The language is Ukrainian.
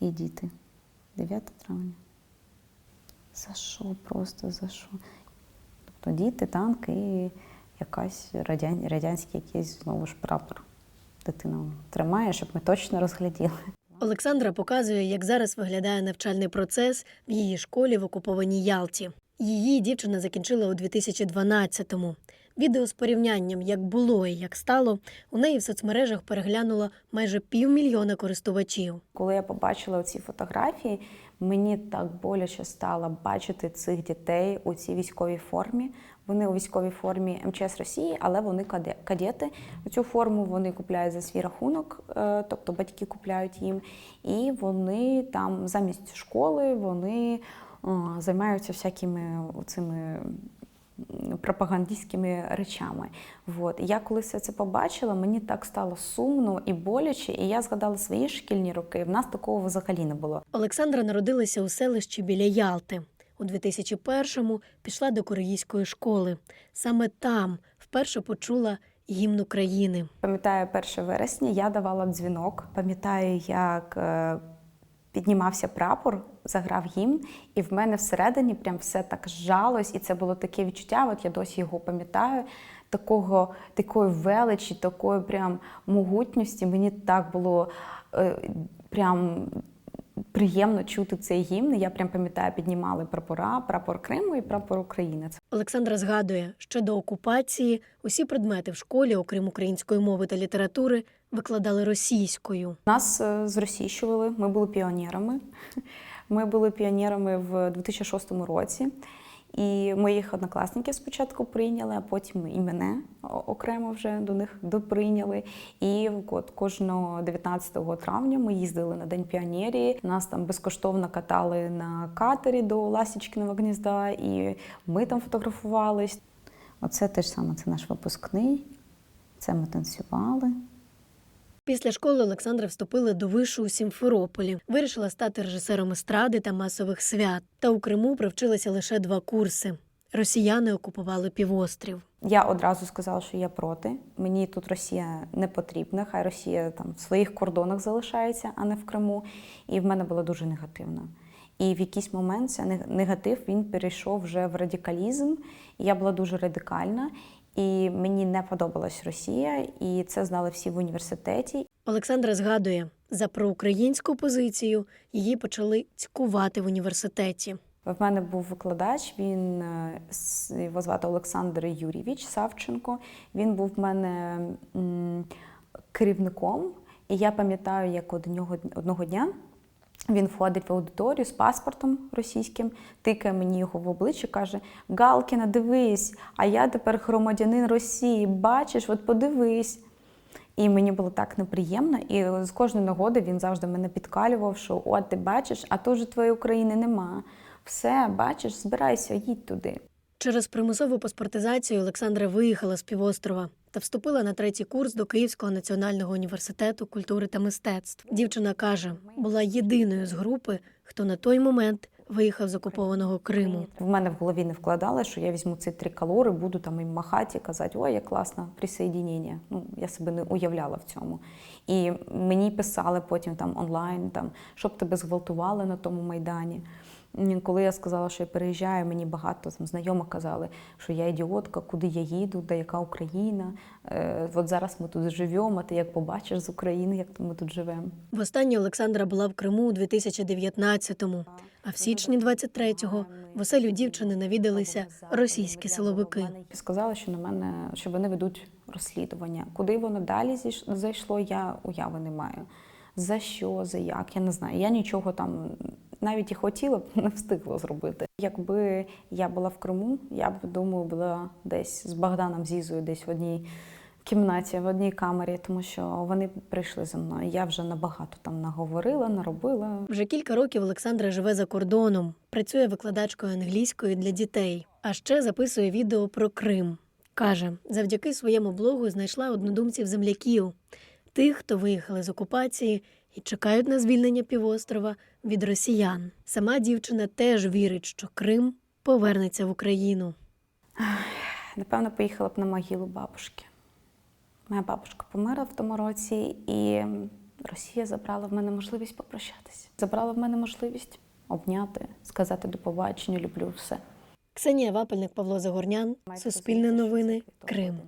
і діти. 9 травня. За що? Просто за що? Тобто діти, танки і якась радян... радянський якийсь знову ж прапор. Дитина тримає, щоб ми точно розгляділи. Олександра показує, як зараз виглядає навчальний процес в її школі в окупованій Ялті. Її дівчина закінчила у 2012-му. Відео з порівнянням, як було і як стало, у неї в соцмережах переглянуло майже півмільйона користувачів. Коли я побачила ці фотографії, мені так боляче стало бачити цих дітей у цій військовій формі. Вони у військовій формі МЧС Росії, але вони кадети. Цю форму вони купляють за свій рахунок, е, тобто батьки купляють їм. І вони там замість школи вони е, займаються всякими цими пропагандистськими речами. Вот. І я коли все це побачила, мені так стало сумно і боляче, і я згадала свої шкільні роки. В нас такого взагалі не було. Олександра народилася у селищі біля Ялти. У 2001-му пішла до корейської школи. Саме там вперше почула гімн України. Пам'ятаю, 1 вересня я давала дзвінок. Пам'ятаю, як е, піднімався прапор, заграв гімн, і в мене всередині прям все так зжалось, і це було таке відчуття. От я досі його пам'ятаю. Такого, такої величі, такої прям могутності. Мені так було е, прям приємно чути цей гімн. Я прям пам'ятаю, піднімали прапора, прапор Криму і прапор України. Олександра згадує, що до окупації усі предмети в школі, окрім української мови та літератури, викладали російською. Нас е, зросійщували, ми були піонерами. Ми були піонерами в 2006 році. І моїх однокласників спочатку прийняли, а потім і мене окремо вже до них доприйняли. І от кожного 19 травня ми їздили на День піонерії. Нас там безкоштовно катали на катері до Ласічкиного гнізда, і ми там фотографувались. Оце те ж саме, це наш випускний. Це ми танцювали. Після школи Олександра вступила до вишу у Сімферополі, вирішила стати режисером естради та масових свят. Та у Криму привчилася лише два курси. Росіяни окупували півострів. Я одразу сказала, що я проти. Мені тут Росія не потрібна. Хай Росія там в своїх кордонах залишається, а не в Криму. І в мене було дуже негативно. І в якийсь момент цей негатив він перейшов вже в радикалізм. Я була дуже радикальна. І мені не подобалась Росія, і це знали всі в університеті. Олександра згадує, за проукраїнську позицію її почали цькувати в університеті. В мене був викладач, він е, його звати Олександр Юрійович Савченко. Він був в мене керівником, і я пам'ятаю, як одного дня він входить в аудиторію з паспортом російським, тикає мені його в обличчя, каже: Галкіна, дивись, а я тепер громадянин Росії. Бачиш, от подивись. І мені було так неприємно. І з кожної нагоди він завжди мене підкалював, що от ти бачиш, а то вже твоєї України нема. Все, бачиш, збирайся, їдь туди. Через примусову паспортизацію Олександра виїхала з півострова та вступила на третій курс до Київського національного університету культури та мистецтв. Дівчина каже, була єдиною з групи, хто на той момент виїхав з окупованого Криму. В мене в голові не вкладали, що я візьму ці триколор і буду там їм махати і казати, ой, як класно, присоєдінення. Ну, я себе не уявляла в цьому. І мені писали потім там онлайн, там, щоб тебе зґвалтували на тому майдані. Коли я сказала, що я переїжджаю, мені багато там, знайомих казали, що я ідіотка, куди я їду, де яка Україна. Е, от зараз ми тут живемо, а ти як побачиш з України, як ми тут живемо. Востаннє Олександра була в Криму у 2019-му, а в січні 23-го в оселю дівчини навідалися російські силовики. Сказали, що на мене що вони ведуть розслідування. Куди воно далі зайшло, я уяви не маю. За що, за як, я не знаю. Я нічого там навіть і хотіла б, не встигла зробити. Якби я була в Криму, я б думаю, була десь з Богданом Зізою, десь в одній кімнаті, в одній камері, тому що вони прийшли за мною. Я вже набагато там наговорила, наробила. Вже кілька років Олександра живе за кордоном, працює викладачкою англійської для дітей, а ще записує відео про Крим. Каже, завдяки своєму блогу знайшла однодумців земляків, тих, хто виїхали з окупації і чекають на звільнення півострова від росіян. Сама дівчина теж вірить, що Крим повернеться в Україну. Напевно, поїхала б на могилу бабушки. Моя бабушка померла в тому році, і Росія забрала в мене можливість попрощатися. Забрала в мене можливість обняти, сказати до побачення, люблю все. Ксенія Вапельник, Павло Загорнян, Суспільне новини, Крим.